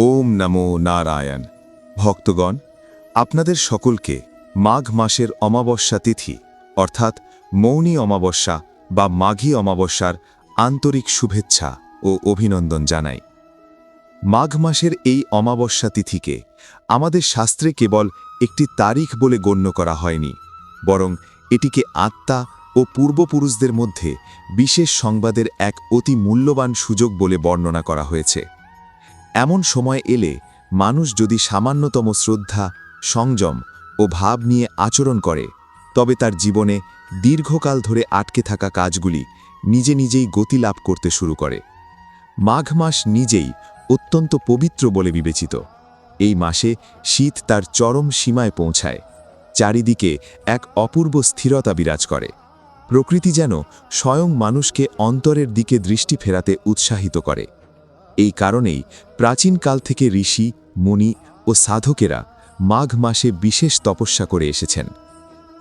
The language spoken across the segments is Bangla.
ওম নমো নারায়ণ। ভক্তগণ, আপনাদের সকলকে মাঘ মাসের অমাবস্যা তিথি, অর্থাৎ মৌনী অমাবস্যা বা মাঘী অমাবস্যার আন্তরিক শুভেচ্ছা ও অভিনন্দন জানাই। মাঘ মাসের এই অমাবস্যা তিথিকে আমাদের শাস্ত্রে কেবল একটি তারিখ বলে গণ্য করা হয়নি, বরং এটিকে আত্মা ও পূর্বপুরুষদের মধ্যে বিশেষ সংবাদের এক অতি মূল্যবান সুযোগ বলে বর্ণনা করা হয়েছে। এমন সময় এলে মানুষ যদি সামান্যতম শ্রদ্ধা, সংযম ও ভাব নিয়ে আচরণ করে, তবে তার জীবনে দীর্ঘকাল ধরে আটকে থাকা কাজগুলি নিজে নিজেই গতি লাভ করতে শুরু করে। মাঘ মাস নিজেই অত্যন্ত পবিত্র বলে বিবেচিত। এই মাসে শীত তার চরম সীমায় পৌঁছায়, চারিদিকে এক অপূর্ব স্থিরতা বিরাজ করে। প্রকৃতি যেন স্বয়ং মানুষকে অন্তরের দিকে দৃষ্টি ফেরাতে উৎসাহিত করে। এই কারণেই প্রাচীনকাল থেকে ঋষি, মুনি ও সাধকেরা মাঘ মাসে বিশেষ তপস্যা করে এসেছেন।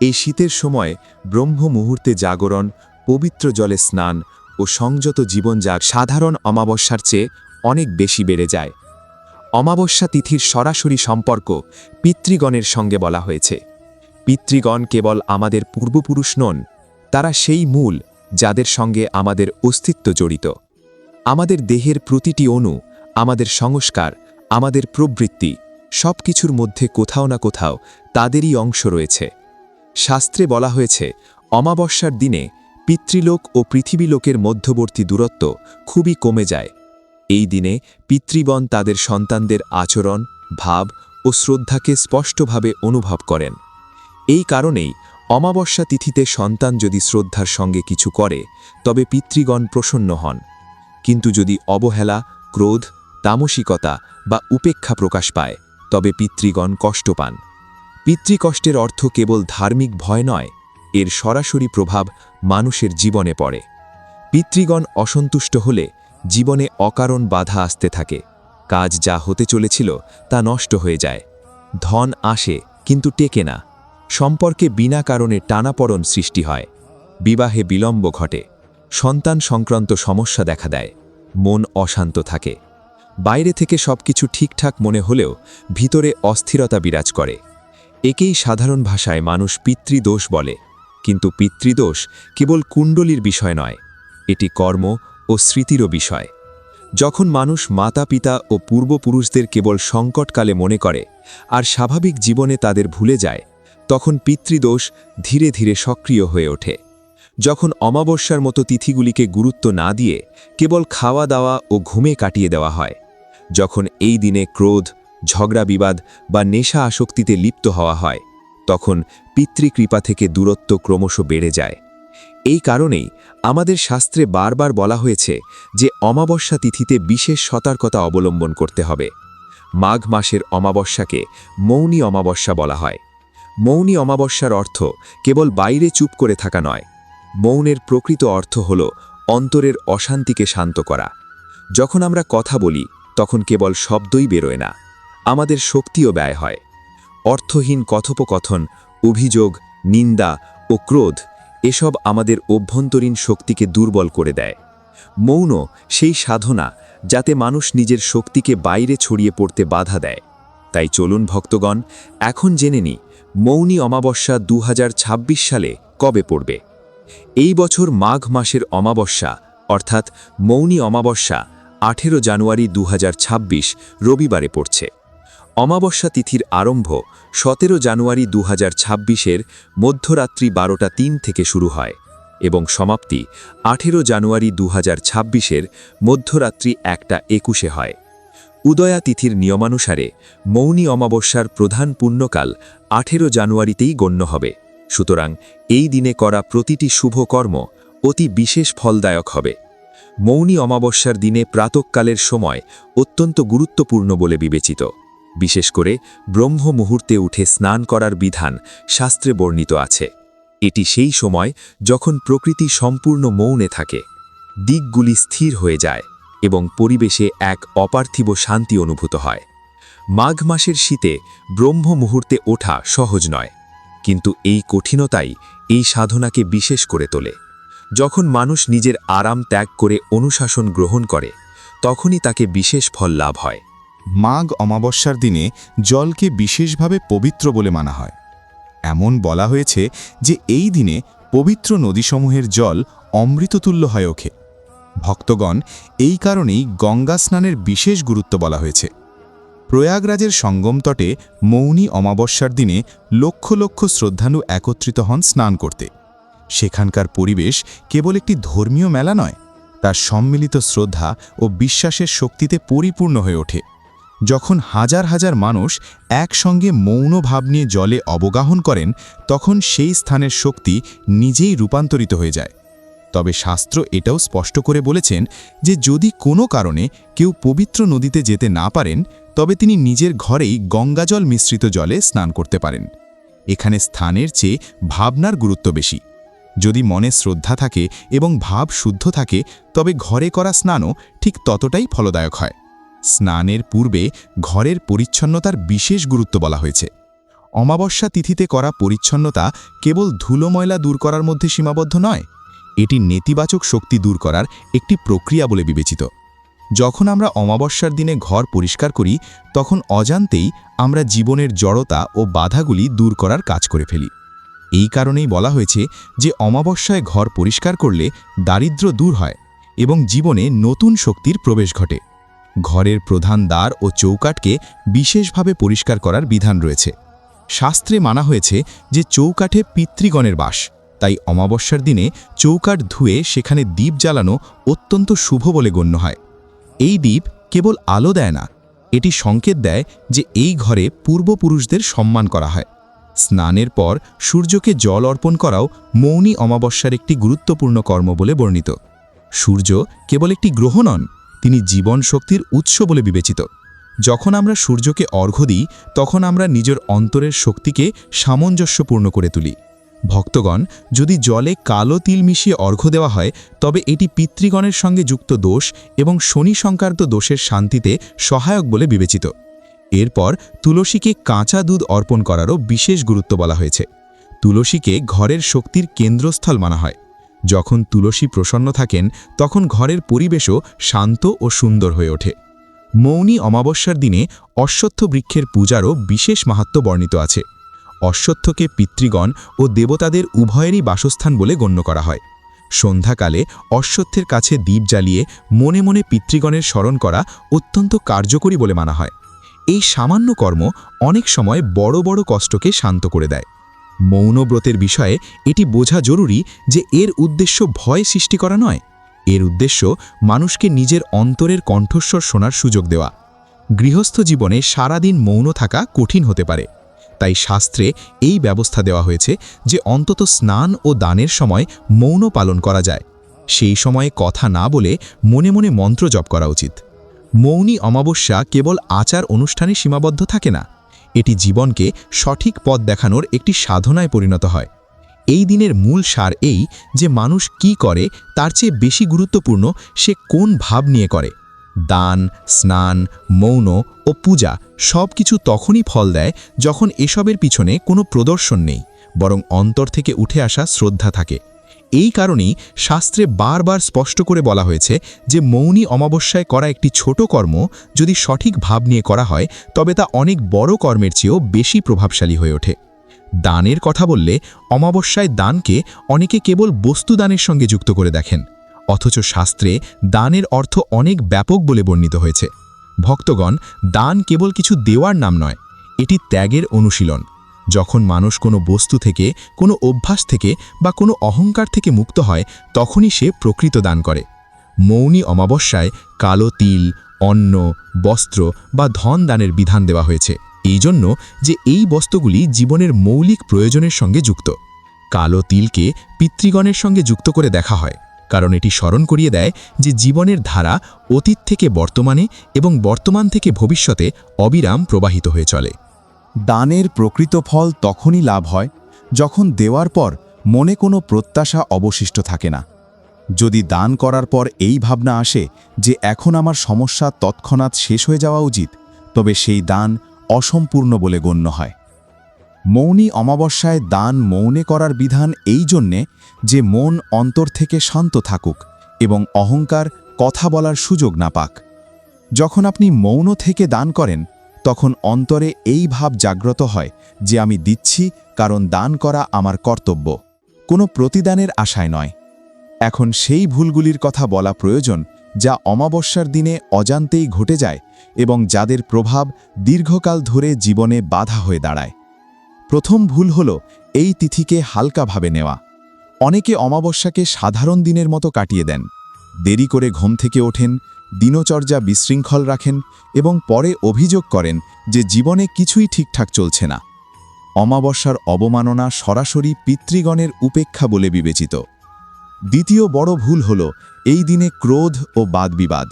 এই শীতের সময় ব্রহ্ম মুহূর্তে জাগরণ, পবিত্র জলে স্নান ও সংযত জীবনযাগ সাধারণ অমাবস্যার চেয়ে অনেক বেশি বেড়ে যায়। অমাবস্যা তিথির সরাসরি সম্পর্ক পিতৃগণের সঙ্গে বলা হয়েছে। পিতৃগণ কেবল আমাদের পূর্বপুরুষ নন, তারা সেই মূল যাদের সঙ্গে আমাদের অস্তিত্ব জড়িত। আমাদের দেহের প্রতিটি অণু, আমাদের সংস্কার, আমাদের প্রবৃত্তি সব কিছুর মধ্যে কোথাও না কোথাও তাদেরই অংশ রয়েছে। শাস্ত্রে বলা হয়েছে, অমাবস্যার দিনে পিতৃলোক ও পৃথিবীলোকের মধ্যবর্তী দূরত্ব খুবই কমে যায়। এই দিনে পিতৃবন তাদের সন্তানদের আচরণ, ভাব ও শ্রদ্ধাকে স্পষ্টভাবে অনুভব করেন। এই কারণেই অমাবস্যা তিথিতে সন্তান যদি শ্রদ্ধার সঙ্গে কিছু করে, তবে পিতৃগণ প্রসন্ন হন। কিন্তু যদি অবহেলা, ক্রোধ, তামসিকতা বা উপেক্ষা প্রকাশ পায়, তবে পিতৃগণ কষ্ট পান। পিতৃকষ্টের অর্থ কেবল ধার্মিক ভয় নয়, এর সরাসরি প্রভাব মানুষের জীবনে পড়ে। পিতৃগণ অসন্তুষ্ট হলে জীবনে অকারণ বাধা আসতে থাকে। কাজ যা হতে চলেছিল তা নষ্ট হয়ে যায়। ধন আসে, কিন্তু টেকে না। সম্পর্কে বিনা কারণে টানাপড়ন সৃষ্টি হয়। বিবাহে বিলম্ব ঘটে। সন্তান সংক্রান্ত সমস্যা দেখা দেয়। মন অশান্ত থাকে। বাইরে থেকে সবকিছু ঠিকঠাক মনে হলেও ভিতরে অস্থিরতা বিরাজ করে। একেই সাধারণ ভাষায় মানুষ পিতৃদোষ বলে। কিন্তু পিতৃদোষ কেবল কুণ্ডলীর বিষয় নয়, এটি কর্ম ও স্মৃতিরও বিষয়। যখন মানুষ মাতা পিতা ও পূর্বপুরুষদের কেবল সংকটকালে মনে করে আর স্বাভাবিক জীবনে তাদের ভুলে যায়, তখন পিতৃদোষ ধীরে ধীরে সক্রিয় হয়ে ওঠে। যখন অমাবস্যার মতো তিথিগুলিকে গুরুত্ব না দিয়ে কেবল খাওয়া দাওয়া ও ঘুমে কাটিয়ে দেওয়া হয়, যখন এই দিনে ক্রোধ, ঝগড়া বিবাদ বা নেশা আসক্তিতে লিপ্ত হওয়া হয়, তখন পিতৃকৃপা থেকে দূরত্ব ক্রমশ বেড়ে যায়। এই কারণেই আমাদের শাস্ত্রে বারবার বলা হয়েছে যে অমাবস্যা তিথিতে বিশেষ সতর্কতা অবলম্বন করতে হবে। মাঘ মাসের অমাবস্যাকে মৌনী অমাবস্যা বলা হয়। মৌনী অমাবস্যার অর্থ কেবল বাইরে চুপ করে থাকা নয় মৌনের প্রকৃত অর্থ হল অন্তরের অশান্তিকে শান্ত করা। যখন আমরা কথা বলি, তখন কেবল শব্দই বেরোয় না। আমাদের শক্তিও ব্যয় হয়। অর্থহীন কথোপকথন, অভিযোগ, নিন্দা ও ক্রোধ, এসব আমাদের অভ্যন্তরীণ শক্তিকে দুর্বল করে দেয়। মৌন সেই সাধনা যাতে মানুষ নিজের শক্তিকে বাইরে ছড়িয়ে পড়তে বাধা দেয়। তাই চলুন ভক্তগণ, এখন জেনে নি মৌনী অমাবস্যা দু হাজার ছাব্বিশ সালে কবে পড়বে। এই বছর মাঘ মাসের অমাবস্যা, অর্থাৎ মৌনী অমাবস্যা, আঠেরো জানুয়ারি দুহাজার ছাব্বিশ রবিবারে পড়ছে। অমাবস্যা তিথির আরম্ভ সতেরো জানুয়ারি দু হাজার মধ্যরাত্রি বারোটা তিন থেকে শুরু হয় এবং সমাপ্তি আঠেরো জানুয়ারি দু হাজার মধ্যরাত্রি একটা একুশে হয়। উদয়া তিথির নিয়মানুসারে মৌনী অমাবস্যার প্রধান পুণ্যকাল আঠেরো জানুয়ারিতেই গণ্য হবে। সুতরাং এই দিনে করা প্রতিটি শুভ কর্ম অতি বিশেষ ফলদায়ক হবে। মৌনী অমাবস্যার দিনে প্রাতকালের সময় অত্যন্ত গুরুত্বপূর্ণ বলে বিবেচিত। বিশেষ করে ব্রহ্ম মুহূর্তে উঠে স্নান করার বিধান শাস্ত্রে বর্ণিত আছে। এটি সেই সময় যখন প্রকৃতি সম্পূর্ণ মৌনে থাকে। দিকগুলি স্থির হয়ে যায় এবং পরিবেশে এক অপার্থিব শান্তি অনুভূত হয়। মাঘ মাসের শীতে ব্রহ্ম মুহূর্তে ওঠা সহজ নয়। কিন্তু এই কঠিনতাই এই সাধনাকে বিশেষ করে তোলে। যখন মানুষ নিজের আরাম ত্যাগ করে অনুশাসন গ্রহণ করে, তখনই তাকে বিশেষ ফল লাভ হয়। মাঘ অমাবস্যার দিনে জলকে বিশেষভাবে পবিত্র বলে মানা হয়। এমন বলা হয়েছে যে এই দিনে পবিত্র নদীসমূহের জল অমৃততুল্য হয় ওঠে ভক্তগণ এই কারণেই গঙ্গা স্নানের বিশেষ গুরুত্ব বলা হয়েছে। প্রয়াগরাজের সঙ্গম তটে মৌনী অমাবস্যার দিনে লক্ষ লক্ষ শ্রদ্ধালু একত্রিত হন স্নান করতে। সেখানকার পরিবেশ কেবল একটি ধর্মীয় মেলা নয়, তার সম্মিলিত শ্রদ্ধা ও বিশ্বাসের শক্তিতে পরিপূর্ণ হয়ে ওঠে। যখন হাজার হাজার মানুষ একসঙ্গে মৌন ভাব নিয়ে জলে অবগাহন করেন, তখন সেই স্থানের শক্তি নিজেই রূপান্তরিত হয়ে যায়। তবে শাস্ত্র এটাও স্পষ্ট করে বলেছেন যে যদি কোনো কারণে কেউ পবিত্র নদীতে যেতে না পারেন, তবে তিনি নিজের ঘরেই গঙ্গাজল মিশ্রিত জলে স্নান করতে পারেন। এখানে স্থানের চেয়ে ভাবনার গুরুত্ব বেশি। যদি মনে শ্রদ্ধা থাকে এবং ভাব শুদ্ধ থাকে, তবে ঘরে করা স্নানও ঠিক ততটাই ফলদায়ক হয়। স্নানের পূর্বে ঘরের পরিচ্ছন্নতার বিশেষ গুরুত্ব বলা হয়েছে। অমাবস্যা তিথিতে করা পরিচ্ছন্নতা কেবল ধুলো ময়লা দূর করার মধ্যে সীমাবদ্ধ নয়। এটি নেতিবাচক শক্তি দূর করার একটি প্রক্রিয়া বলে বিবেচিত। যখন আমরা অমাবস্যার দিনে ঘর পরিষ্কার করি, তখন অজান্তেই আমরা জীবনের জড়তা ও বাধাগুলি দূর করার কাজ করে ফেলি। এই কারণেই বলা হয়েছে যে, অমাবস্যায় ঘর পরিষ্কার করলে দারিদ্র্য দূর হয় এবং জীবনে নতুন শক্তির প্রবেশ ঘটে। ঘরের প্রধান দ্বার ও চৌকাটকে বিশেষভাবে পরিষ্কার করার বিধান রয়েছে। শাস্ত্রে মানা হয়েছে যে, চৌকাঠে পিতৃগণের বাস। তাই অমাবস্যার দিনে চৌকাঠ ধুয়ে সেখানে দ্বীপ জ্বালানো অত্যন্ত শুভ বলে গণ্য হয়। এই দ্বীপ কেবল আলো দেয় না, এটি সংকেত দেয় যে এই ঘরে পূর্বপুরুষদের সম্মান করা হয়। স্নানের পর সূর্যকে জল অর্পণ করাও মৌনী অমাবস্যার একটি গুরুত্বপূর্ণ কর্ম বলে বর্ণিত। সূর্য কেবল একটি গ্রহ নন, তিনি জীবন শক্তির উৎস বলে বিবেচিত। যখন আমরা সূর্যকে অর্ঘ্য দিই, তখন আমরা নিজের অন্তরের শক্তিকে সামঞ্জস্যপূর্ণ করে তুলি। ভক্তগণ, যদি জলে কালো তিল মিশিয়ে অর্ঘ্য দেওয়া হয়, তবে এটি পিতৃগণের সঙ্গে যুক্ত দোষ এবং শনি সংক্রান্ত দোষের শান্তিতে সহায়ক বলে বিবেচিত। এরপর তুলসীকে কাঁচা দুধ অর্পণ করারও বিশেষ গুরুত্ব বলা হয়েছে। তুলসীকে ঘরের শক্তির কেন্দ্রস্থল মানা হয়। যখন তুলসী প্রসন্ন থাকেন, তখন ঘরের পরিবেশও শান্ত ও সুন্দর হয়ে ওঠে। মৌনী অমাবস্যার দিনে অশ্বত্থ বৃক্ষের পূজারও বিশেষ মাহাত্ম বর্ণিত আছে। অশ্বত্থকে পিতৃগণ ও দেবতাদের উভয়েরই বাসস্থান বলে গণ্য করা হয়। সন্ধ্যাকালে অশ্বত্থের কাছে দ্বীপ জ্বালিয়ে মনে মনে পিতৃগণের স্মরণ করা অত্যন্ত কার্যকরী বলে মানা হয়। এই সামান্য কর্ম অনেক সময় বড় বড় কষ্টকে শান্ত করে দেয়। মৌনব্রতের বিষয়ে এটি বোঝা জরুরি যে এর উদ্দেশ্য ভয় সৃষ্টি করা নয়। এর উদ্দেশ্য মানুষকে নিজের অন্তরের কণ্ঠস্বর শোনার সুযোগ দেওয়া। গৃহস্থ জীবনে সারাদিন মৌন থাকা কঠিন হতে পারে। তাই শাস্ত্রে এই ব্যবস্থা দেওয়া হয়েছে যে অন্তত স্নান ও দানের সময় মৌন পালন করা যায়। সেই সময়ে কথা না বলে মনে মনে মন্ত্র জপ করা উচিত। মৌনী অমাবস্যা কেবল আচার অনুষ্ঠানে সীমাবদ্ধ থাকে না। এটি জীবনকে সঠিক পথ দেখানোর একটি সাধনায় পরিণত হয়। এই দিনের মূল সার এই যে মানুষ কি করে, তার চেয়ে বেশি গুরুত্বপূর্ণ সে কোন ভাব নিয়ে করে। দান, স্নান, মৌন ও পূজা সব কিছু তখনই ফল দেয় যখন এসবের পিছনে কোনো প্রদর্শন নেই, বরং অন্তর থেকে উঠে আসা শ্রদ্ধা থাকে। এই কারণেই শাস্ত্রে বারবার স্পষ্ট করে বলা হয়েছে যে মৌনী অমাবস্যায় করা একটি ছোট কর্ম যদি সঠিক ভাব নিয়ে করা হয়, তবে তা অনেক বড় কর্মের চেয়েও বেশি প্রভাবশালী হয়ে ওঠে। দানের কথা বললে অমাবস্যায় দানকে অনেকে কেবল বস্তুদানের সঙ্গে যুক্ত করে দেখেন। অথচ শাস্ত্রে দানের অর্থ অনেক ব্যাপক বলে বর্ণিত হয়েছে। ভক্তগণ, দান কেবল কিছু দেওয়ার নাম নয়, এটি ত্যাগের অনুশীলন। যখন মানুষ কোনো বস্তু থেকে, কোনো অভ্যাস থেকে বা কোনো অহংকার থেকে মুক্ত হয়, তখনই সে প্রকৃত দান করে। মৌনী অমাবস্যায় কালো তিল, অন্ন, বস্ত্র বা ধন দানের বিধান দেওয়া হয়েছে এই জন্য যে এই বস্তুগুলি জীবনের মৌলিক প্রয়োজনের সঙ্গে যুক্ত। কালো তিলকে পিতৃগণের সঙ্গে যুক্ত করে দেখা হয়। কারণ এটি স্মরণ করিয়ে দেয় যে জীবনের ধারা অতীত থেকে বর্তমানে এবং বর্তমান থেকে ভবিষ্যতে অবিরাম প্রবাহিত হয়ে চলে। দানের প্রকৃত ফল তখনই লাভ হয় যখন দেওয়ার পর মনে কোনো প্রত্যাশা অবশিষ্ট থাকে না। যদি দান করার পর এই ভাবনা আসে যে এখন আমার সমস্যা তৎক্ষণাৎ শেষ হয়ে যাওয়া উচিত, তবে সেই দান অসম্পূর্ণ বলে গণ্য হয়। মৌনী অমাবস্যায় দান মৌনে করার বিধান এই জন্যে যে মন অন্তর থেকে শান্ত থাকুক এবং অহংকার কথা বলার সুযোগ না পাক। যখন আপনি মৌন থেকে দান করেন, তখন অন্তরে এই ভাব জাগ্রত হয় যে আমি দিচ্ছি কারণ দান করা আমার কর্তব্য। কোনো প্রতিদানের আশায় নয়। এখন সেই ভুলগুলির কথা বলা প্রয়োজন যা অমাবস্যার দিনে অজান্তেই ঘটে যায় এবং যাদের প্রভাব দীর্ঘকাল ধরে জীবনে বাধা হয়ে দাঁড়ায়। প্রথম ভুল হল এই তিথিকে হালকাভাবে নেওয়া। অনেকে অমাবস্যাকে সাধারণ দিনের মতো কাটিয়ে দেন। দেরি করে ঘুম থেকে ওঠেন, দিনচর্যা বিশৃঙ্খল রাখেন এবং পরে অভিযোগ করেন যে জীবনে কিছুই ঠিকঠাক চলছে না। অমাবস্যার অবমাননা সরাসরি পিতৃগণের উপেক্ষা বলে বিবেচিত। দ্বিতীয় বড় ভুল হল এই দিনে ক্রোধ ও বাদবিবাদ।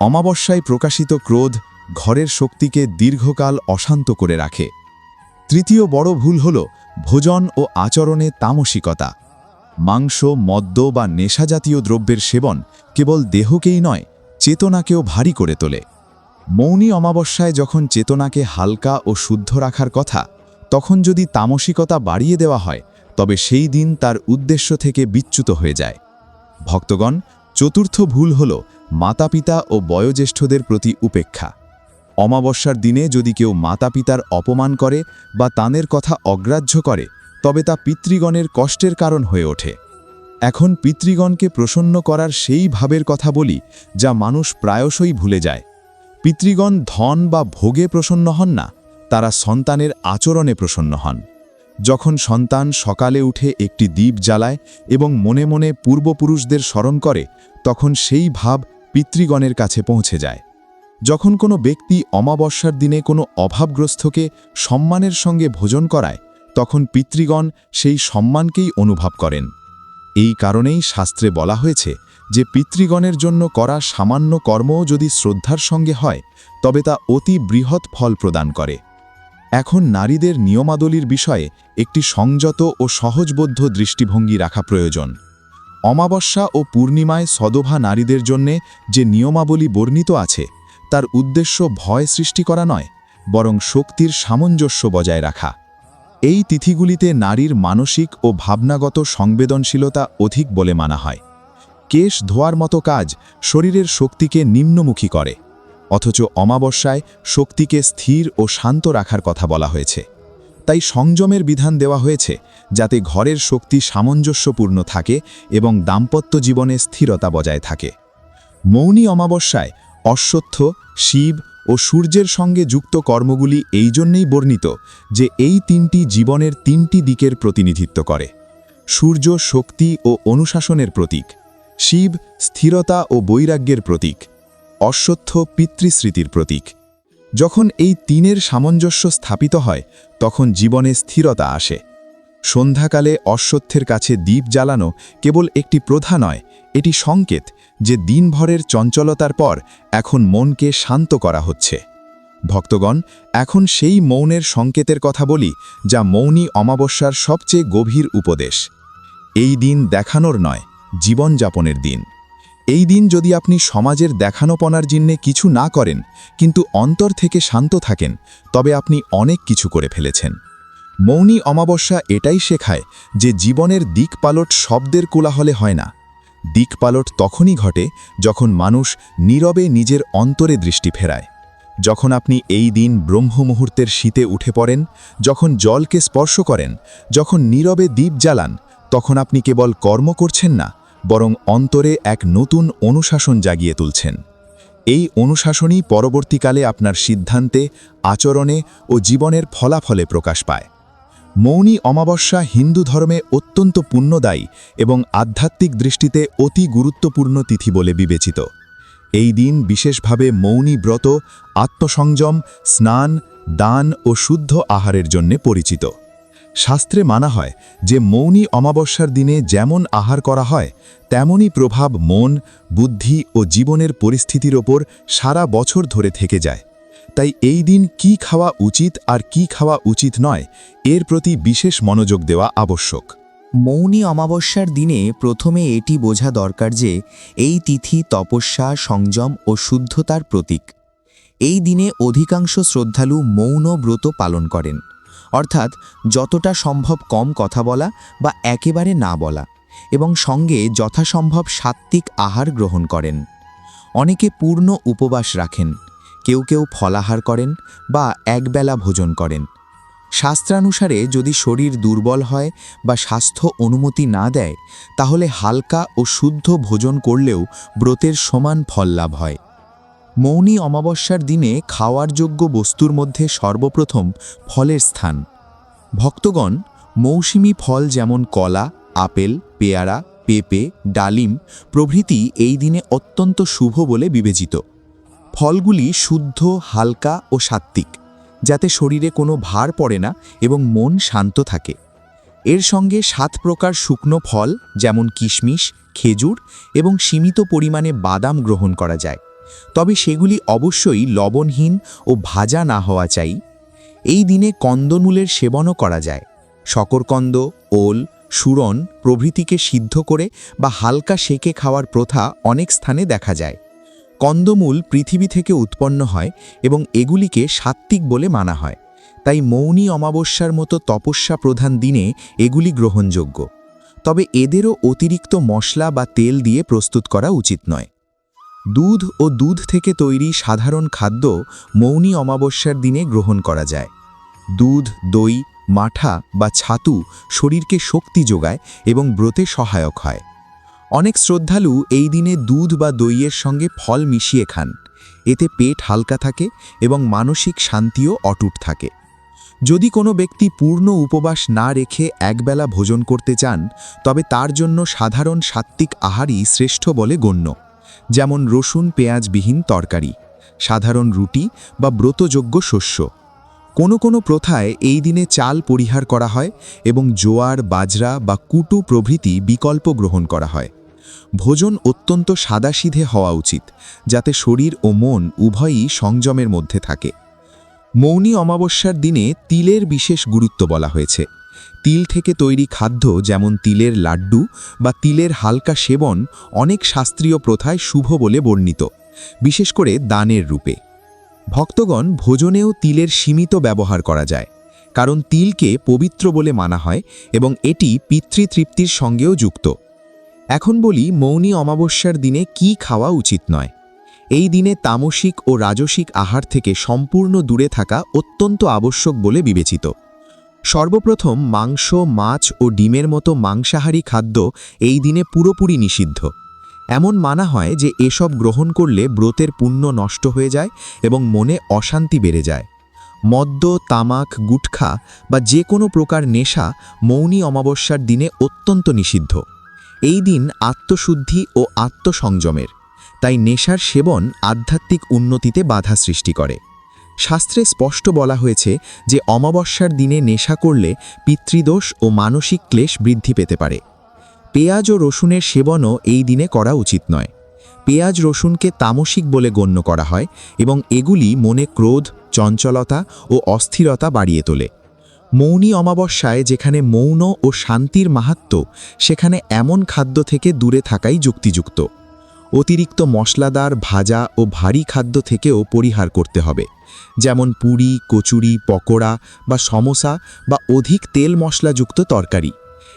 অমাবস্যায় প্রকাশিত ক্রোধ ঘরের শক্তিকে দীর্ঘকাল অশান্ত করে রাখে। তৃতীয় বড় ভুল হল ভোজন ও আচরণে তামসিকতা। মাংস, মদ্য বা নেশাজাতীয় দ্রব্যের সেবন কেবল দেহকেই নয়, চেতনাকেও ভারী করে তোলে। মৌনী অমাবস্যায় যখন চেতনাকে হালকা ও শুদ্ধ রাখার কথা, তখন যদি তামসিকতা বাড়িয়ে দেওয়া হয়, তবে সেই দিন তার উদ্দেশ্য থেকে বিচ্যুত হয়ে যায়। ভক্তগণ, চতুর্থ ভুল হল মাতাপিতা ও বয়োজ্যেষ্ঠদের প্রতি উপেক্ষা। অমাবস্যার দিনে যদি কেউ মাতাপিতার অপমান করে বা তানের কথা অগ্রাহ্য করে তবে তা পিতৃগণের কষ্টের কারণ হয়ে ওঠে। এখন পিতৃগণকে প্রসন্ন করার সেই ভাবের কথা বলি, যা মানুষ প্রায়শই ভুলে যায়। পিতৃগণ ধন বা ভোগে প্রসন্ন হন না, তারা সন্তানের আচরণে প্রসন্ন হন। যখন সন্তান সকালে উঠে একটি দ্বীপ জ্বালায় এবং মনে মনে পূর্বপুরুষদের স্মরণ করে, তখন সেই ভাব পিতৃগণের কাছে পৌঁছে যায়। যখন কোনো ব্যক্তি অমাবস্যার দিনে কোনো অভাবগ্রস্তকে সম্মানের সঙ্গে ভোজন করায় তখন পিতৃগণ সেই সম্মানকেই অনুভব করেন। এই কারণেই শাস্ত্রে বলা হয়েছে যে পিতৃগণের জন্য করা সামান্য কর্মও যদি শ্রদ্ধার সঙ্গে হয়, তবে তা অতি বৃহৎ ফল প্রদান করে। এখন নারীদের নিয়মাদলির বিষয়ে একটি সংযত ও সহজবোধ্য দৃষ্টিভঙ্গি রাখা প্রয়োজন। অমাবস্যা ও পূর্ণিমায় সদভা নারীদের জন্যে যে নিয়মাবলী বর্ণিত আছে, তার উদ্দেশ্য ভয় সৃষ্টি করা নয়, বরং শক্তির সামঞ্জস্য বজায় রাখা। এই তিথিগুলিতে নারীর মানসিক ও ভাবনাগত সংবেদনশীলতা অধিক বলে মানা হয়। কেশ ধোয়ার মতো কাজ শরীরের শক্তিকে নিম্নমুখী করে, অথচ অমাবস্যায় শক্তিকে স্থির ও শান্ত রাখার কথা বলা হয়েছে। তাই সংযমের বিধান দেওয়া হয়েছে যাতে ঘরের শক্তি সামঞ্জস্যপূর্ণ থাকে এবং দাম্পত্য জীবনে স্থিরতা বজায় থাকে। মৌনী অমাবস্যায় অশ্বত্থ, শিব ও সূর্যের সঙ্গে যুক্ত কর্মগুলি এই জন্যেই বর্ণিত যে এই তিনটি জীবনের তিনটি দিকের প্রতিনিধিত্ব করে। সূর্য শক্তি ও অনুশাসনের প্রতীক, শিব স্থিরতা ও বৈরাগ্যের প্রতীক, অশ্বত্থ পিতৃস্মৃতির প্রতীক। যখন এই তিনের সামঞ্জস্য স্থাপিত হয়, তখন জীবনে স্থিরতা আসে। সন্ধ্যাকালে অশ্বত্থের কাছে দ্বীপ জ্বালানো কেবল একটি প্রধা নয়, এটি সংকেত। যে দিনভরের চঞ্চলতার পর এখন মনকে শান্ত করা হচ্ছে। ভক্তগণ, এখন সেই মৌনের সংকেতের কথা বলি, যা মৌনী অমাবস্যার সবচেয়ে গভীর উপদেশ। এই দিন দেখানোর নয়, জীবনযাপনের দিন। এই দিন যদি আপনি সমাজের দেখানোপনার জিন্নে কিছু না করেন, কিন্তু অন্তর থেকে শান্ত থাকেন, তবে আপনি অনেক কিছু করে ফেলেছেন। মৌনী অমাবস্যা এটাই শেখায় যে জীবনের দিকপালট শব্দের কোলাহলে হয় না। দিকপালট তখনই ঘটে যখন মানুষ নীরবে নিজের অন্তরে দৃষ্টি ফেরায়। যখন আপনি এই দিন ব্রহ্ম মুহূর্তের শীতে উঠে পড়েন, যখন জলকে স্পর্শ করেন, যখন নীরবে দ্বীপ জ্বালান, তখন আপনি কেবল কর্ম করছেন না, বরং অন্তরে এক নতুন অনুশাসন জাগিয়ে তুলছেন। এই অনুশাসনই পরবর্তীকালে আপনার সিদ্ধান্তে, আচরণে ও জীবনের ফলাফলে প্রকাশ পায়। মৌনী অমাবস্যা হিন্দু ধর্মে অত্যন্ত পুণ্যদায়ী এবং আধ্যাত্মিক দৃষ্টিতে অতি গুরুত্বপূর্ণ তিথি বলে বিবেচিত। এই দিন বিশেষভাবে মৌনী ব্রত, আত্মসংযম, স্নান, দান ও শুদ্ধ আহারের জন্যে পরিচিত। শাস্ত্রে মানা হয় যে মৌনী অমাবস্যার দিনে যেমন আহার করা হয় তেমনই প্রভাব মন, বুদ্ধি ও জীবনের পরিস্থিতির ওপর সারা বছর ধরে থেকে যায়। তাই এই দিন কি খাওয়া উচিত আর কি খাওয়া উচিত নয়, এর প্রতি বিশেষ মনোযোগ দেওয়া আবশ্যক। মৌনী অমাবস্যার দিনে প্রথমে এটি বোঝা দরকার যে এই তিথি তপস্যা, সংযম ও শুদ্ধতার প্রতীক। এই দিনে অধিকাংশ শ্রদ্ধালু মৌন ব্রত পালন করেন। অর্থাৎ যতটা সম্ভব কম কথা বলা বা একেবারে না বলা এবং সঙ্গে যথাসম্ভব সাত্ত্বিক আহার গ্রহণ করেন। অনেকে পূর্ণ উপবাস রাখেন। কেউ কেউ ফলাহার করেন বা একবেলা ভোজন করেন। শাস্ত্রানুসারে যদি শরীর দুর্বল হয় বা স্বাস্থ্য অনুমতি না দেয়, তাহলে হালকা ও শুদ্ধ ভোজন করলেও ব্রতের সমান ফল লাভ হয়। মৌনী অমাবস্যার দিনে খাওয়ার যোগ্য বস্তুর মধ্যে সর্বপ্রথম ফলের স্থান। ভক্তগণ, মৌসুমি ফল যেমন কলা, আপেল, পেয়ারা, পেঁপে, ডালিম প্রভৃতি এই দিনে অত্যন্ত শুভ বলে বিবেচিত। ফলগুলি শুদ্ধ, হালকা ও সাত্ত্বিক, যাতে শরীরে কোনো ভার পড়ে না এবং মন শান্ত থাকে। এর সঙ্গে সাত প্রকার শুকনো ফল, যেমন কিশমিশ, খেজুর এবং সীমিত পরিমাণে বাদাম গ্রহণ করা যায়। তবে সেগুলি অবশ্যই লবণহীন ও ভাজা না হওয়া চাই। এই দিনে কন্দমূলের সেবনও করা যায়। শকরকন্দ, ওল, সুরন প্রভৃতিকে সিদ্ধ করে বা হালকা সেকে খাওয়ার প্রথা অনেক স্থানে দেখা যায়। কন্দমূল পৃথিবী থেকে উৎপন্ন হয় এবং এগুলিকে সাত্ত্বিক বলে মানা হয়। তাই মৌনী অমাবস্যার মতো তপস্যা প্রধান দিনে এগুলি গ্রহণযোগ্য। তবে এদেরও অতিরিক্ত মশলা বা তেল দিয়ে প্রস্তুত করা উচিত নয়। দুধ ও দুধ থেকে তৈরি সাধারণ খাদ্য মৌনী অমাবস্যার দিনে গ্রহণ করা যায়। দুধ, দই, মাঠা বা ছাতু শরীরকে শক্তি যোগায় এবং ব্রতে সহায়ক হয়। অনেক শ্রদ্ধালু এই দিনে দুধ বা দইয়ের সঙ্গে ফল মিশিয়ে খান। এতে পেট হালকা থাকে এবং মানসিক শান্তিও অটুট থাকে। যদি কোনো ব্যক্তি পূর্ণ উপবাস না রেখে একবেলা ভোজন করতে চান, তবে তার জন্য সাধারণ সাত্ত্বিক আহারই শ্রেষ্ঠ বলে গণ্য। যেমন রসুন পেঁয়াজবিহীন তরকারি, সাধারণ রুটি বা ব্রতযোগ্য শস্য। কোনো কোনো প্রথায় এই দিনে চাল পরিহার করা হয় এবং জোয়ার, বাজরা বা কুটু প্রভৃতি বিকল্প গ্রহণ করা হয়। ভোজন অত্যন্ত সাদাসিধে হওয়া উচিত, যাতে শরীর ও মন উভয়ই সংযমের মধ্যে থাকে। মৌনী অমাবস্যার দিনে তিলের বিশেষ গুরুত্ব বলা হয়েছে। তিল থেকে তৈরি খাদ্য যেমন তিলের লাড্ডু বা তিলের হালকা সেবন অনেক শাস্ত্রীয় প্রথায় শুভ বলে বর্ণিত, বিশেষ করে দানের রূপে। ভক্তগণ ভোজনেও তিলের সীমিত ব্যবহার করা যায়, কারণ তিলকে পবিত্র বলে মানা হয় এবং এটি পিতৃতৃপ্তির সঙ্গেও যুক্ত। এখন বলি মৌনী অমাবস্যার দিনে কি খাওয়া উচিত নয়। এই দিনে তামসিক ও রাজসিক আহার থেকে সম্পূর্ণ দূরে থাকা অত্যন্ত আবশ্যক বলে বিবেচিত। সর্বপ্রথম মাংস, মাছ ও ডিমের মতো মাংসাহারী খাদ্য এই দিনে পুরোপুরি নিষিদ্ধ। এমন মানা হয় যে এসব গ্রহণ করলে ব্রতের পুণ্য নষ্ট হয়ে যায় এবং মনে অশান্তি বেড়ে যায়। মদ্য, তামাক, গুটখা বা যে কোনো প্রকার নেশা মৌনী অমাবস্যার দিনে অত্যন্ত নিষিদ্ধ। এই দিন আত্মশুদ্ধি ও আত্মসংযমের। তাই নেশার সেবন আধ্যাত্মিক উন্নতিতে বাধা সৃষ্টি করে। শাস্ত্রে স্পষ্ট বলা হয়েছে যে অমাবস্যার দিনে নেশা করলে পিতৃদোষ ও মানসিক ক্লেশ বৃদ্ধি পেতে পারে। পেঁয়াজ ও রসুনের সেবনও এই দিনে করা উচিত নয়। পেঁয়াজ রসুনকে তামসিক বলে গণ্য করা হয় এবং এগুলি মনে ক্রোধ, চঞ্চলতা ও অস্থিরতা বাড়িয়ে তোলে। মৌনী অমাবস্যায় যেখানে মৌন ও শান্তির মাহাত্ম, সেখানে এমন খাদ্য থেকে দূরে থাকাই যুক্তিযুক্ত। অতিরিক্ত মশলাদার, ভাজা ও ভারী খাদ্য থেকেও পরিহার করতে হবে। যেমন পুরি, কচুরি, পকোড়া বা সমোসা বা অধিক তেল মশলাযুক্ত তরকারি।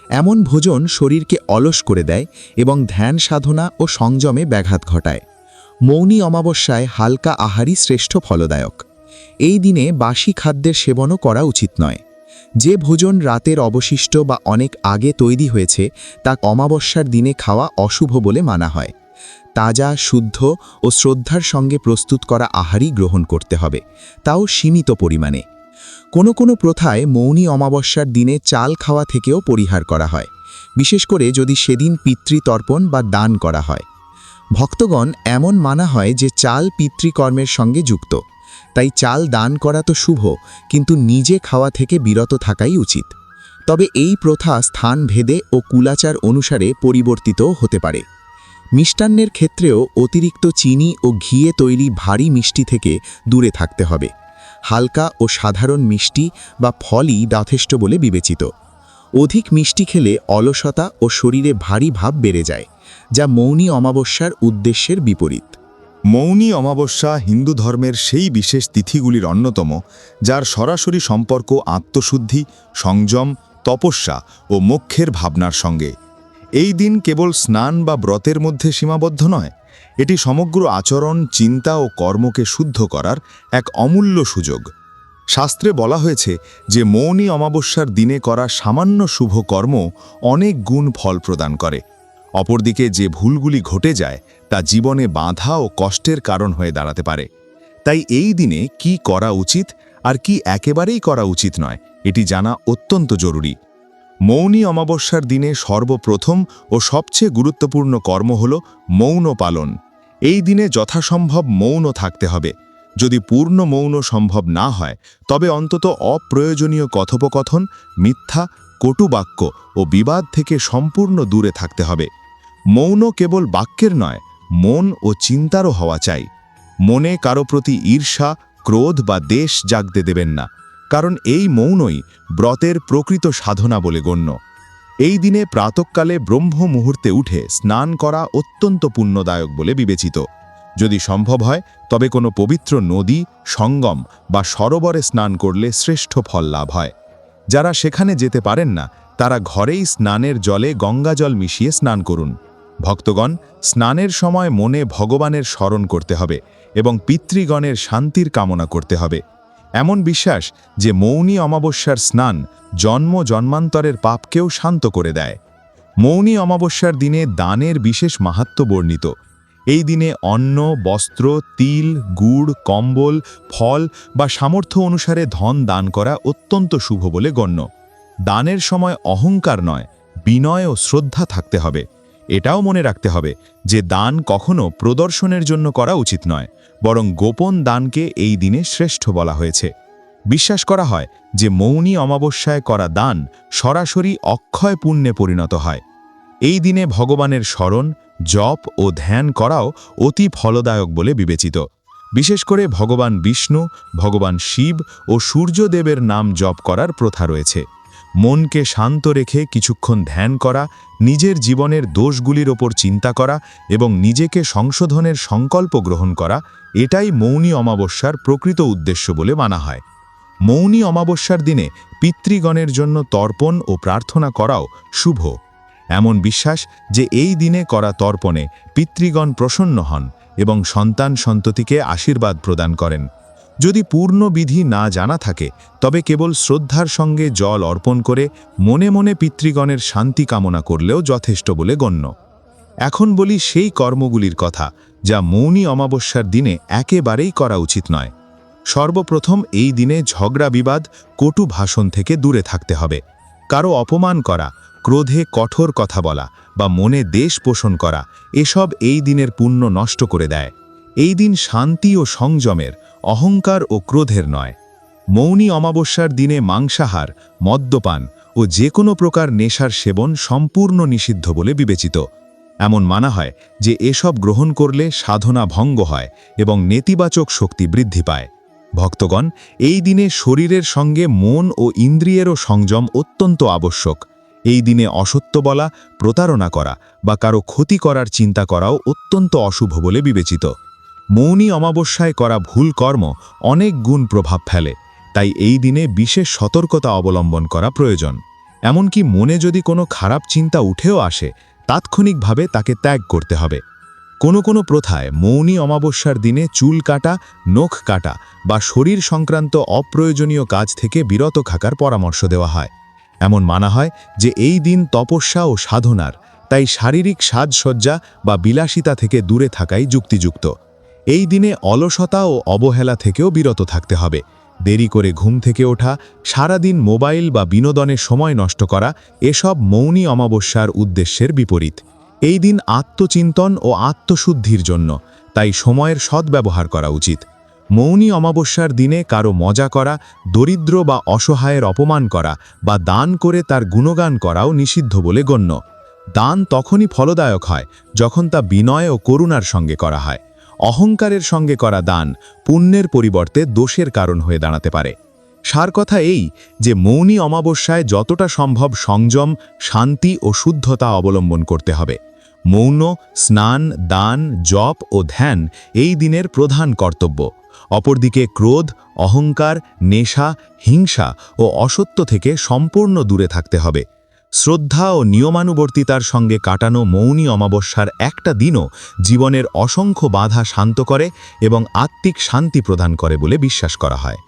এমন ভোজন শরীরকে অলস করে দেয় এবং ধ্যান সাধনা ও সংযমে ব্যাঘাত ঘটায়। মৌনী অমাবস্যায় হালকা আহারই শ্রেষ্ঠ ফলদায়ক। এই দিনে বাসি খাদ্যের সেবনও করা উচিত নয়। যে ভোজন রাতের অবশিষ্ট বা অনেক আগে তৈরি হয়েছে, তা অমাবস্যার দিনে খাওয়া অশুভ বলে মানা হয়। তাজা, শুদ্ধ ও শ্রদ্ধার সঙ্গে প্রস্তুত করা আহারই গ্রহণ করতে হবে, তাও সীমিত পরিমাণে। কোনো কোনো প্রথায় মৌনী অমাবস্যার দিনে চাল খাওয়া থেকেও পরিহার করা হয়, বিশেষ করে যদি সেদিন পিতৃতর্পণ বা দান করা হয়। ভক্তগণ এমন মানা হয় যে চাল পিতৃকর্মের সঙ্গে যুক্ত। তাই চাল দান করা তো শুভ, কিন্তু নিজে খাওয়া থেকে বিরত থাকাই উচিত। তবে এই প্রথা স্থান ভেদে ও কুলাচার অনুসারে পরিবর্তিত হতে পারে। মিষ্টান্নের ক্ষেত্রেও অতিরিক্ত চিনি ও ঘিয়ে তৈরি ভারী মিষ্টি থেকে দূরে থাকতে হবে। হালকা ও সাধারণ মিষ্টি বা ফলই যথেষ্ট বলে বিবেচিত। অধিক মিষ্টি খেলে অলসতা ও শরীরে ভারী ভাব বেড়ে যায়, যা মৌনী অমাবস্যার উদ্দেশ্যের বিপরীত। মৌনী অমাবস্যা হিন্দু ধর্মের সেই বিশেষ তিথিগুলির অন্যতম, যার সরাসরি সম্পর্ক আত্মশুদ্ধি, সংযম, তপস্যা ও মোক্ষের ভাবনার সঙ্গে। এই দিন কেবল স্নান বা ব্রতের মধ্যে সীমাবদ্ধ নয়, এটি সমগ্র আচরণ, চিন্তা ও কর্মকে শুদ্ধ করার এক অমূল্য সুযোগ। শাস্ত্রে বলা হয়েছে যে মৌনী অমাবস্যার দিনে করা সামান্য শুভ কর্ম অনেক গুণ ফল প্রদান করে। অপরদিকে যে ভুলগুলি ঘটে যায় তা জীবনে বাধা ও কষ্টের কারণ হয়ে দাঁড়াতে পারে। তাই এই দিনে কি করা উচিত আর কি একেবারেই করা উচিত নয়, এটি জানা অত্যন্ত জরুরি। মৌনী অমাবস্যার দিনে সর্বপ্রথম ও সবচেয়ে গুরুত্বপূর্ণ কর্ম হল মৌন পালন। এই দিনে যথাসম্ভব মৌন থাকতে হবে। যদি পূর্ণ মৌন সম্ভব না হয়, তবে অন্তত অপ্রয়োজনীয় কথোপকথন, মিথ্যা কটুবাক্য ও বিবাদ থেকে সম্পূর্ণ দূরে থাকতে হবে। মৌন কেবল বাক্যের নয় মন ও চিন্তারও হওয়া চাই। মনে কারও প্রতি ঈর্ষা, ক্রোধ বা দেশ জাগতে দেবেন না, কারণ এই মৌনই ব্রতের প্রকৃত সাধনা বলে গণ্য। এই দিনে প্রাতকালে ব্রহ্ম মুহূর্তে উঠে স্নান করা অত্যন্ত পুণ্যদায়ক বলে বিবেচিত। যদি সম্ভব হয়, তবে কোনো পবিত্র নদী, সঙ্গম বা সরোবরে স্নান করলে শ্রেষ্ঠ ফল লাভ হয়। যারা সেখানে যেতে পারেন না, তারা ঘরেই স্নানের জলে গঙ্গাজল মিশিয়ে স্নান করুন। ভক্তগণ, স্নানের সময় মনে ভগবানের স্মরণ করতে হবে এবং পিতৃগণের শান্তির কামনা করতে হবে। এমন বিশ্বাস যে মৌনী অমাবস্যার স্নান জন্ম জন্মান্তরের পাপকেও শান্ত করে দেয়। মৌনী অমাবস্যার দিনে দানের বিশেষ মাহাত্ম বর্ণিত। এই দিনে অন্ন, বস্ত্র, তিল, গুড়, কম্বল, ফল বা সামর্থ্য অনুসারে ধন দান করা অত্যন্ত শুভ বলে গণ্য। দানের সময় অহংকার নয়, বিনয় ও শ্রদ্ধা থাকতে হবে। এটাও মনে রাখতে হবে যে দান কখনো প্রদর্শনের জন্য করা উচিত নয়, বরং গোপন দানকে এই দিনে শ্রেষ্ঠ বলা হয়েছে। বিশ্বাস করা হয় যে মৌনী অমাবস্যায় করা দান সরাসরি অক্ষয় পুণ্যে পরিণত হয়। এই দিনে ভগবানের স্মরণ, জপ ও ধ্যান করাও অতি ফলদায়ক বলে বিবেচিত। বিশেষ করে ভগবান বিষ্ণু, ভগবান শিব ও সূর্যদেবের নাম জপ করার প্রথা রয়েছে। মনকে শান্ত রেখে কিছুক্ষণ ধ্যান করা, নিজের জীবনের দোষগুলির ওপর চিন্তা করা এবং নিজেকে সংশোধনের সংকল্প গ্রহণ করা, এটাই মৌনী অমাবস্যার প্রকৃত উদ্দেশ্য বলে মানা হয়। মৌনী অমাবস্যার দিনে পিতৃগণের জন্য তর্পণ ও প্রার্থনা করাও শুভ। এমন বিশ্বাস যে এই দিনে করা তর্পণে পিতৃগণ প্রসন্ন হন এবং সন্তান সন্ততিকে আশীর্বাদ প্রদান করেন। যদি পূর্ণ বিধি না জানা থাকে, তবে কেবল শ্রদ্ধার সঙ্গে জল অর্পণ করে মনে মনে পিতৃগণের শান্তি কামনা করলেও যথেষ্ট বলে গণ্য। এখন বলি সেই কর্মগুলির কথা, যা মৌনী অমাবস্যার দিনে একেবারেই করা উচিত নয়। সর্বপ্রথম এই দিনে ঝগড়া বিবাদ কটু ভাষণ থেকে দূরে থাকতে হবে। কারও অপমান করা, ক্রোধে কঠোর কথা বলা বা মনে দেশ পোষণ করা, এসব এই দিনের পুণ্য নষ্ট করে দেয়। এই দিন শান্তি ও সংযমের অহংকার ও ক্রোধের নয়। মৌনী অমাবস্যার দিনে মাংসাহার, মদ্যপান ও যে কোনো প্রকার নেশার সেবন সম্পূর্ণ নিষিদ্ধ বলে বিবেচিত। এমন মানা হয় যে এসব গ্রহণ করলে সাধনা ভঙ্গ হয় এবং নেতিবাচক শক্তি বৃদ্ধি পায়। ভক্তগণ, এই দিনে শরীরের সঙ্গে মন ও ইন্দ্রিয়েরও সংযম অত্যন্ত আবশ্যক। এই দিনে অসত্য বলা, প্রতারণা করা বা কারও ক্ষতি করার চিন্তা করাও অত্যন্ত অশুভ বলে বিবেচিত। মৌনী অমাবস্যায় করা ভুল কর্ম অনেক গুণ প্রভাব ফেলে, তাই এই দিনে বিশেষ সতর্কতা অবলম্বন করা প্রয়োজন। এমনকি মনে যদি কোনো খারাপ চিন্তা উঠেও আসে, তাৎক্ষণিকভাবে তাকে ত্যাগ করতে হবে। কোনো কোনো প্রথায় মৌনী অমাবস্যার দিনে চুল কাটা, নখ কাটা বা শরীর সংক্রান্ত অপ্রয়োজনীয় কাজ থেকে বিরত থাকার পরামর্শ দেওয়া হয়। এমন মানা হয় যে এই দিন তপস্যা ও সাধনার, তাই শারীরিক সাজসজ্জা বা বিলাসিতা থেকে দূরে থাকাই যুক্তিযুক্ত। এই দিনে অলসতা ও অবহেলা থেকেও বিরত থাকতে হবে। দেরি করে ঘুম থেকে ওঠা, সারাদিন মোবাইল বা বিনোদনের সময় নষ্ট করা, এসব মৌনী অমাবস্যার উদ্দেশ্যের বিপরীত। এই দিন আত্মচিন্তন ও আত্মশুদ্ধির জন্য, তাই সময়ের সদ্ব্যবহার করা উচিত। মৌনী অমাবস্যার দিনে কারও মজা করা, দরিদ্র বা অসহায়ের অপমান করা বা দান করে তার গুণগান করাও নিষিদ্ধ বলে গণ্য। দান তখনই ফলদায়ক হয়, যখন তা বিনয় ও করুণার সঙ্গে করা হয়। অহংকারের সঙ্গে করা দান পুণ্যের পরিবর্তে দোষের কারণ হয়ে দাঁড়াতে পারে। সার কথা এই যে মৌনী অমাবস্যায় যতটা সম্ভব সংযম, শান্তি ও শুদ্ধতা অবলম্বন করতে হবে। মৌন, স্নান, দান, জপ ও ধ্যান এই দিনের প্রধান কর্তব্য। অপরদিকে ক্রোধ, অহংকার, নেশা, হিংসা ও অসত্য থেকে সম্পূর্ণ দূরে থাকতে হবে। শ্রদ্ধা ও নিয়মানুবর্তিতার সঙ্গে কাটানো মৌনী অমাবস্যার একটা দিনও জীবনের অসংখ্য বাধা শান্ত করে এবং আত্মিক শান্তি প্রদান করে বলে বিশ্বাস করা হয়।